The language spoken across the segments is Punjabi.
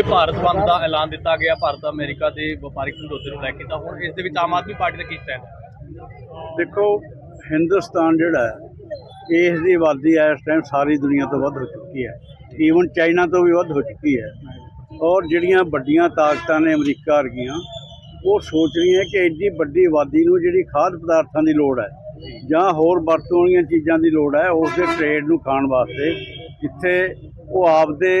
ਕਿ ਭਾਰਤ ਬੰਦ ਦਾ ਐਲਾਨ ਦਿੱਤਾ ਗਿਆ, ਭਾਰਤ, ਅਮਰੀਕਾ ਦੇ ਵਪਾਰਿਕ ਸਮਝੌਤੇ ਨੂੰ ਲੈ ਕੇ। ਤਾਂ ਹੁਣ ਇਸ ਦੇ ਵਿੱਚ ਆਮ ਆਦਮੀ ਪਾਰਟੀ ਦਾ ਕੀ ਸਟੈਂਡ ਹੈ ਦੇਖੋ, ਹਿੰਦੁਸਤਾਨ ਜਿਹੜਾ ਹੈ, ਇਸ ਦੀ ਆਬਾਦੀ ਇਸ ਟਾਈਮ ਸਾਰੀ ਦੁਨੀਆ ਤੋਂ ਵੱਧ ਹੋ ਚੁੱਕੀ ਹੈ। ਈਵਨ ਚਾਈਨਾ ਤੋਂ ਵੀ ਵੱਧ ਹੋ ਚੁੱਕੀ ਹੈ। ਔਰ ਜਿਹੜੀਆਂ ਵੱਡੀਆਂ ਤਾਕਤਾਂ ਨੇ ਅਮਰੀਕਾ ਵਰਗੀਆਂ, ਉਹ ਸੋਚ ਰਹੀਆਂ ਕਿ ਐਡੀ ਵੱਡੀ ਆਬਾਦੀ ਨੂੰ ਜਿਹੜੀ ਖਾਦ ਪਦਾਰਥਾਂ ਦੀ ਲੋੜ ਹੈ, ਜਾਂ ਹੋਰ ਵਰਤੋਂ ਵਾਲੀਆਂ ਚੀਜ਼ਾਂ ਦੀ ਲੋੜ ਹੈ, ਉਸ ਦੇ ਟ੍ਰੇਡ ਨੂੰ ਖਾਣ ਵਾਸਤੇ, ਜਿੱਥੇ ਉਹ ਆਪਦੇ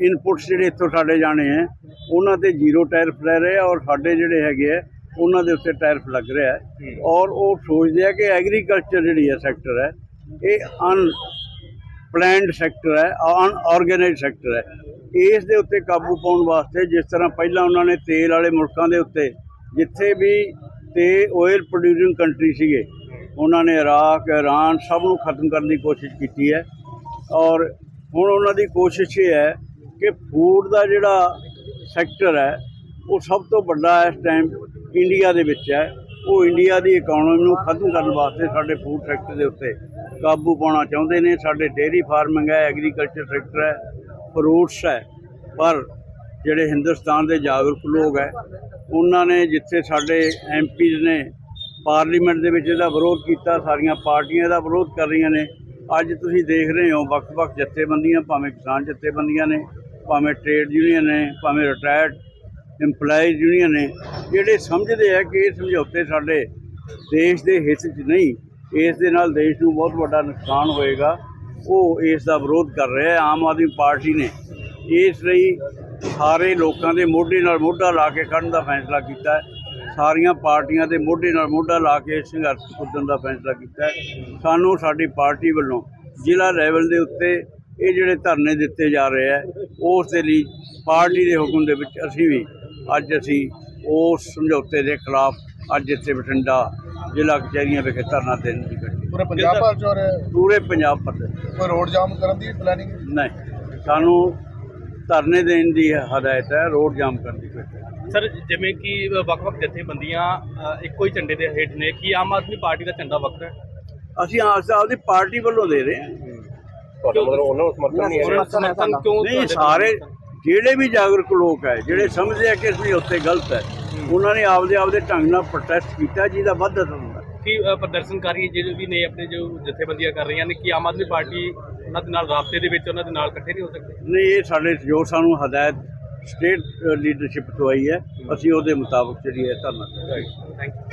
ਇਨਪੁਟਸ ਜਿਹੜੇ ਇੱਥੋਂ ਸਾਡੇ ਜਾਣੇ ਹੈ ਉਹਨਾਂ ਤੇ ਜ਼ੀਰੋ ਟੈਰਿਫ ਲੈ ਰਹੇ ਆ ਔਰ ਸਾਡੇ ਜਿਹੜੇ ਹੈਗੇ ਆ ਉਹਨਾਂ ਦੇ ਉੱਤੇ ਟੈਰਿਫ ਲੱਗ ਰਿਹਾ ਹੈ। ਔਰ ਉਹ ਸੋਚਦੇ ਆ ਕਿ ਐਗਰੀਕਲਚਰ ਜਿਹੜੀ ਹੈ ਸੈਕਟਰ ਹੈ ਇਹ ਅਨ ਪਲੈਨਡ ਸੈਕਟਰ ਹੈ ਅਨਆਰਗੇਨਾਈਜ਼ਡ ਸੈਕਟਰ ਹੈ। ਇਸ ਦੇ ਉੱਤੇ ਕਾਬੂ ਪਾਉਣ ਵਾਸਤੇ ਜਿਸ ਤਰ੍ਹਾਂ ਪਹਿਲਾਂ ਉਹਨਾਂ ਨੇ ਤੇਲ ਵਾਲੇ ਮੁਲਕਾਂ ਦੇ ਉੱਤੇ ਜਿੱਥੇ ਵੀ ਤੇ ਆਇਲ ਪ੍ਰੋਡਿਊਸਿੰਗ ਕੰਟਰੀ ਸੀਗੇ ਉਹਨਾਂ ਨੇ ਇਰਾਕ ਇਰਾਨ ਸਭ ਨੂੰ ਖਤਮ ਕਰਨ ਦੀ ਕੋਸ਼ਿਸ਼ ਕੀਤੀ ਹੈ। ਔਰ ਹੁਣ ਉਹਨਾਂ ਦੀ ਕੋਸ਼ਿਸ਼ ਇਹ ਹੈ ਕਿ ਫੂਡ ਦਾ ਜਿਹੜਾ ਸੈਕਟਰ ਹੈ, ਉਹ ਸਭ ਤੋਂ ਵੱਡਾ ਇਸ ਟਾਈਮ ਇੰਡੀਆ ਦੇ ਵਿੱਚ ਹੈ। ਉਹ ਇੰਡੀਆ ਦੀ ਇਕਨੋਮੀ ਨੂੰ ਖਤਮ ਕਰਨ ਵਾਸਤੇ ਸਾਡੇ ਫੂਡ ਸੈਕਟਰ ਦੇ ਉੱਤੇ ਕਾਬੂ ਪਾਉਣਾ ਚਾਹੁੰਦੇ ਨੇ। ਸਾਡੇ ਡੇਅਰੀ ਫਾਰਮਿੰਗ ਹੈ ਐਗਰੀਕਲਚਰ ਸੈਕਟਰ ਹੈ ਫਰੂਟਸ ਹੈ, ਪਰ ਜਿਹੜੇ ਹਿੰਦੁਸਤਾਨ ਦੇ ਜਾਗਰੂਕ ਲੋਕ ਹੈ, ਉਹਨਾਂ ਨੇ ਜਿੱਥੇ ਸਾਡੇ ਐਮਪੀਜ਼ ਨੇ ਪਾਰਲੀਮੈਂਟ ਦੇ ਵਿੱਚ ਇਹਦਾ ਵਿਰੋਧ ਕੀਤਾ, ਸਾਰੀਆਂ ਪਾਰਟੀਆਂ ਇਹਦਾ ਵਿਰੋਧ ਕਰ ਰਹੀਆਂ ਨੇ। ਅੱਜ ਤੁਸੀਂ ਦੇਖ ਰਹੇ ਹੋ ਵੱਖ-ਵੱਖ ਜਥੇਬੰਦੀਆਂ, ਭਾਵੇਂ ਕਿਸਾਨ ਜਥੇਬੰਦੀਆਂ ਨੇ ਭਾਵੇਂ ਟ੍ਰੇਡ ਯੂਨੀਅਨ ਨੇ, ਭਾਵੇਂ ਰਿਟਾਇਰਡ EMPLOYEES ਯੂਨੀਅਨ ਨੇ, ਜਿਹੜੇ ਸਮਝਦੇ ਆ ਕਿ ਇਹ ਸਮਝੌਤੇ ਸਾਡੇ ਦੇਸ਼ ਦੇ ਹਿੱਤ 'ਚ ਨਹੀਂ, ਇਸ ਦੇ ਨਾਲ ਦੇਸ਼ ਨੂੰ ਬਹੁਤ ਵੱਡਾ ਨੁਕਸਾਨ ਹੋਏਗਾ, ਉਹ ਇਸ ਦਾ ਵਿਰੋਧ ਕਰ ਰਿਹਾ ਹੈ ਆਮ ਆਦਮੀ ਪਾਰਟੀ ਨੇ। ਇਸ ਲਈ ਸਾਰੇ ਲੋਕਾਂ ਦੇ ਮੋਢੇ ਨਾਲ ਮੋਢਾ ਲਾ ਕੇ ਖੜਨ ਦਾ ਫੈਸਲਾ ਕੀਤਾ ਹੈ। ਸਾਰੀਆਂ ਪਾਰਟੀਆਂ ਦੇ ਮੋਢੇ ਨਾਲ ਮੋਢਾ ਲਾ ਕੇ ਸੰਘਰਸ਼ ਕੁੱਦਣ ਦਾ ਫੈਸਲਾ ਕੀਤਾ ਹੈ। ਸਾਨੂੰ ਸਾਡੀ ਪਾਰਟੀ ਵੱਲੋਂ ਜ਼ਿਲ੍ਹਾ ਲੈਵਲ ਦੇ ਉੱਤੇ ਇਹ ਜਿਹੜੇ ਧਰਨੇ ਦਿੱਤੇ ਜਾ ਰਹੇ ਹੈ ਉਸ ਦੇ ਲਈ ਪਾਰਟੀ ਦੇ ਹੁਕਮ ਦੇ ਵਿੱਚ ਅਸੀਂ ਵੀ ਅੱਜ ਅਸੀਂ ਉਸ ਸਮਝੌਤੇ ਦੇ ਖਿਲਾਫ ਅੱਜ ਇੱਥੇ ਬਠਿੰਡਾ ਜ਼ਿਲ੍ਹਾ ਕਚਹਿਰੀਆਂ ਵਿਖੇ ਧਰਨਾ ਦੇਣ ਦੀ ਗੱਡੀ ਪੂਰੇ ਪੰਜਾਬ ਭਰ ਚ। ਪੂਰੇ ਪੰਜਾਬ ਕੋਈ ਰੋਡ ਜਾਮ ਕਰਨ ਦੀ ਪਲੈਨਿੰਗ ਨਹੀਂ ਸਾਨੂੰ ਧਰਨੇ ਦੇਣ ਦੀ ਹਦਾਇਤ ਹੈ ਰੋਡ ਜਾਮ ਕਰਨ ਦੀ ਕੋਈ। ਸਰ ਜਿਵੇਂ ਕਿ ਵੱਖ-ਵੱਖ ਜਥੇਬੰਦੀਆਂ ਇੱਕੋ ਹੀ ਝੰਡੇ ਦੇ ਹੇਠ ਨੇ ਕੀ ਆਮ ਆਦਮੀ ਪਾਰਟੀ ਦਾ ਝੰਡਾ ਵੱਖਰਾ ਹੈ? ਅਸੀਂ ਆਪਦੀ ਪਾਰਟੀ ਵੱਲੋਂ ਦੇ ਰਹੇ ਹਾਂ। ਤੁਹਾਡਾ ਮਤਲਬ ਉਹਨਾਂ ਨੂੰ ਸਮਰਥਨ ਸਮਰਥਨ ਕਿਉਂ ਨਹੀਂ ਸਾਰੇ ਜਿਹੜੇ ਵੀ ਜਾਗਰੂਕ ਲੋਕ ਹੈ ਜਿਹੜੇ ਸਮਝਦੇ ਆ ਕਿ ਇਸ ਉੱਤੇ ਗਲਤ ਹੈ ਉਹਨਾਂ ਨੇ ਆਪਦੇ ਆਪਦੇ ਢੰਗ ਨਾਲ ਪ੍ਰੋਟੈਸਟ ਕੀਤਾ ਜਿਹਦਾ ਵੱਧ ਅਸਰ ਹੁੰਦਾ ਕੀ ਪ੍ਰਦਰਸ਼ਨਕਾਰੀ ਜਿਹੜੇ ਵੀ ਨੇ ਆਪਣੇ ਜੋ ਜਥੇਬੰਦੀਆਂ ਕਰ ਰਹੀਆਂ ਨੇ ਕੀ ਆਮ ਆਦਮੀ ਪਾਰਟੀ ਉਹਨਾਂ ਦੇ ਨਾਲ ਰਾਬਤੇ ਦੇ ਵਿੱਚ ਉਹਨਾਂ ਦੇ ਨਾਲ ਇਕੱਠੇ ਨਹੀਂ ਹੋ ਸਕਦੇ? ਨਹੀਂ ਇਹ ਸਾਡੇ ਜੋ ਸਾਨੂੰ ਹਦਾਇਤ ਸਟੇਟ ਲੀਡਰਸ਼ਿਪ ਤੋਂ ਆਈ ਹੈ ਅਸੀਂ ਉਹਦੇ ਮੁਤਾਬਕ ਜਿਹੜੀ ਹੈ ਧਰਨਾ। Thank you